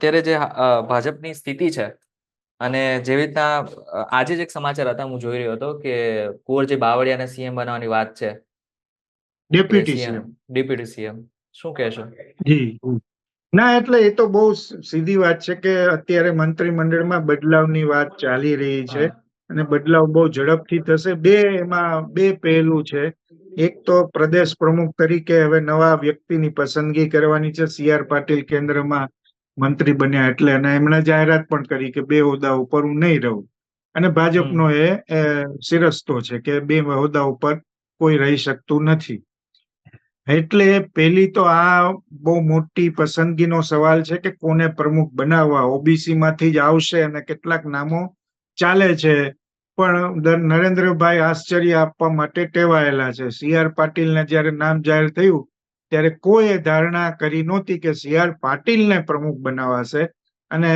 અત્યારે જે ભાજપની સ્થિતિ છે અને જેવી રીતના આજે જ એક સમાચાર હતા હું જોઈ રહ્યો હતો કે કુંવરજી બાવળિયાને સીએમ બનાવવાની વાત છે. Deputy CM deputy CM. શું કહેશો? જી જી. ના એટલે એ તો બહુ સીધી વાત છે કે અત્યારે મંત્રીમંડળમાં બદલાવની વાત ચાલી રહી છે અને બદલાવ બહુ ઝડપથી થશે. બે એમાં બે પહેલું છે. એક તો પ્રદેશ પ્રમુખ તરીકે હવે નવા વ્યક્તિની પસંદગી કરવાની છે. સી આર પાટીલ કેન્દ્રમાં મંત્રી બન્યા એટલે અને એમણે જાહેરાત પણ કરી કે બે હોદ્દા ઉપર હું નહીં રહું. અને ભાજપનો એ શિરસ્તો છે કે બે હોદ્દા ઉપર કોઈ રહી શકતું નથી. એટલે પેલી તો આ બહુ મોટી પસંદગીનો સવાલ છે કે કોને પ્રમુખ બનાવવા? ઓબીસી માંથી જ આવશે અને કેટલાક નામો ચાલે છે. પણ નરેન્દ્રભાઈ આશ્ચર્ય આપવા માટે ટેવાયેલા છે. સી આર પાટીલને જ્યારે નામ જાહેર થયું ત્યારે કોઈએ ધારણા કરી નહોતી કે સી આર પાટીલને પ્રમુખ બનાવાશે. અને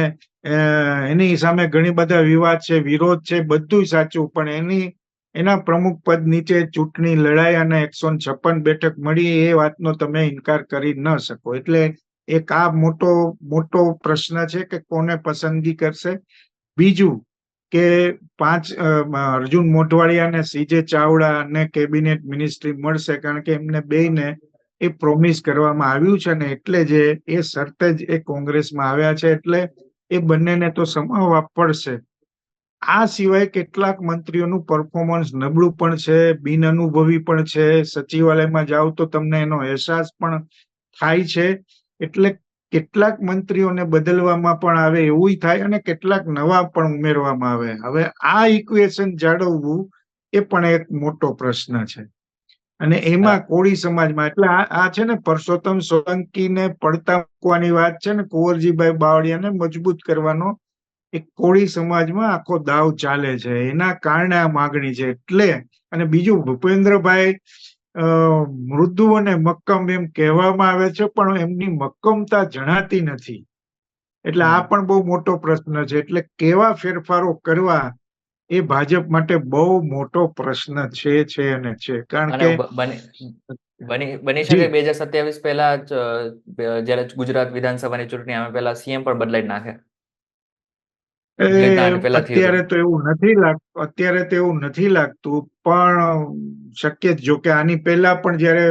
એની સામે ઘણી બધા વિવાદ છે, વિરોધ છે બધું સાચું, પણ એની, એના પ્રમુખ પદ નીચે ચૂંટણી લડાઈ અને એકસો છપ્પન બેઠક મળી એ વાતનો તમે ઇનકાર કરી ન શકો. એટલે એક આ મોટો મોટો પ્રશ્ન છે કે કોને પસંદગી કરશે? બીજું કે પાંચ અર્જુન મોઢવાડિયા અને સીજે ચાવડા ને કેબિનેટ મિનિસ્ટ્રી મળશે, કારણ કે એમને બેયને એ પ્રોમિસ કરવામાં આવ્યું છે ને એટલે જે એ શરતે જ એ કોંગ્રેસમાં આવ્યા છે એટલે એ બંનેને તો સમાવવા પડશે. આ સિવાય કેટલાક મંત્રીઓનું પરફોર્મન્સ નબળું પણ છે, બિન અનુભવી પણ છે. સચિવાલયમાં જાઓ તો તમને એનો અહેસાસ પણ થાય છે. એટલે કેટલાક મંત્રીઓને બદલવામાં પણ આવે એવું થાય અને કેટલાક નવા પણ ઉમેરવામાં આવે. હવે આ ઇક્વેશન જાળવવું એ પણ એક મોટો પ્રશ્ન છે. અને એમાં કોળી સમાજમાં એટલે આ છે ને પરસોત્તમ સોલંકીને પડતા મૂકવાની વાત છે ને કુંવરજીભાઈ બાવળિયાને મજબૂત કરવાનો એક કોળી સમાજમાં આખો દાવ ચાલે છે. એના કારણે આ માગણી છે. એટલે અને બીજું ભૂપેન્દ્રભાઈ મૃદુ અને મક્કમ એમ કહેવામાં આવે છે પણ એમની મક્કમતા જણાતી નથી. એટલે આ પણ બહુ મોટો પ્રશ્ન છે. એટલે કેવા ફેરફારો કરવા એ ભાજપ માટે બહુ મોટો પ્રશ્ન છે છે અને છે. કારણ કે બની બની શકે બે હજાર સત્યાવીસ પહેલા જયારે ગુજરાત વિધાનસભાની ચૂંટણી આવે પહેલા સીએમ પણ બદલાઈ નાખે. અત્યારે તો એવું નથી લાગતું અત્યારે તો એવું નથી લાગતું પણ શક્ય જ જો કે આની પહેલા પણ જ્યારે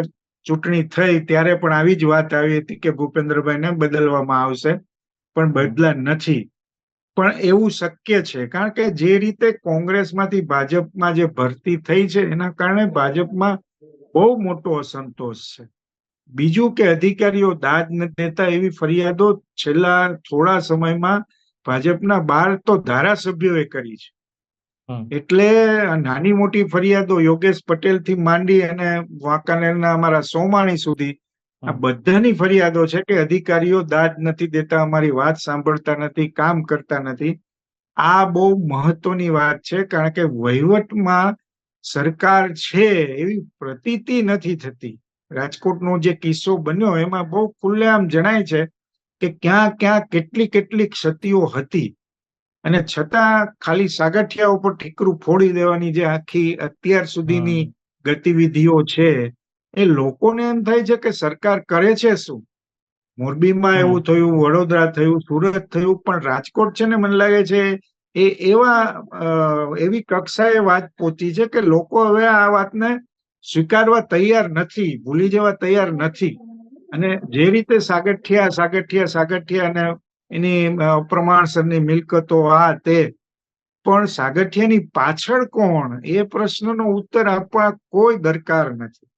ચૂંટણી થઈ ત્યારે પણ આવી જ વાત આવી હતી કે ભૂપેન્દ્રભાઈને બદલવામાં આવશે. પણ બદલા નથી. પણ એવું શક્ય છે. કારણ કે જે રીતે કોંગ્રેસમાંથી ભાજપમાં જે ભરતી થઈ છે એના કારણે ભાજપમાં બહુ મોટો અસંતોષ છે. બીજું કે અધિકારીઓ દાદ દેતા એવી ફરિયાદો છેલ્લા થોડા સમયમાં ભાજપના બાર તો ધારાસભ્યોએ કરી છે. એટલે નાની મોટી ફરિયાદો યોગેશ પટેલથી માંડી અને વાંકાનેરના અમારા સોમાણી સુધી આ બધાની ફરિયાદો છે કે અધિકારીઓ દાદ નથી દેતા અમારી વાત સાંભળતા નથી કામ કરતા નથી. આ બહુ મહત્વની વાત છે કારણ કે વહીવટમાં સરકાર છે એવી પ્રતીતિ નથી થતી. રાજકોટનો જે કિસ્સો બન્યો એમાં બહુ ખુલ્લેઆમ જણાય છે કે ક્યાં ક્યાં કેટલી કેટલી ક્ષતિઓ હતી. અને છતાં ખાલી સાગઠિયા ઉપર ઠીકરું ફોડી દેવાની જે આખી અત્યાર સુધીની ગતિવિધિઓ છે એ લોકોને એમ થાય છે કે સરકાર કરે છે શું? મોરબીમાં એવું થયું વડોદરા થયું સુરત થયું પણ રાજકોટ છે ને મને લાગે છે એ એવા એવી કક્ષાએ વાત પહોંચી છે કે લોકો હવે આ વાતને સ્વીકારવા તૈયાર નથી ભૂલી જવા તૈયાર નથી. અને જે રીતે સાગઠિયા સાગઠિયા સાગઠિયા અને એની પ્રમાણસરની મિલકતો આ તે પણ સાગઠિયાની પાછળ કોણ? એ પ્રશ્નનો ઉત્તર આપવા કોઈ દરકાર નથી.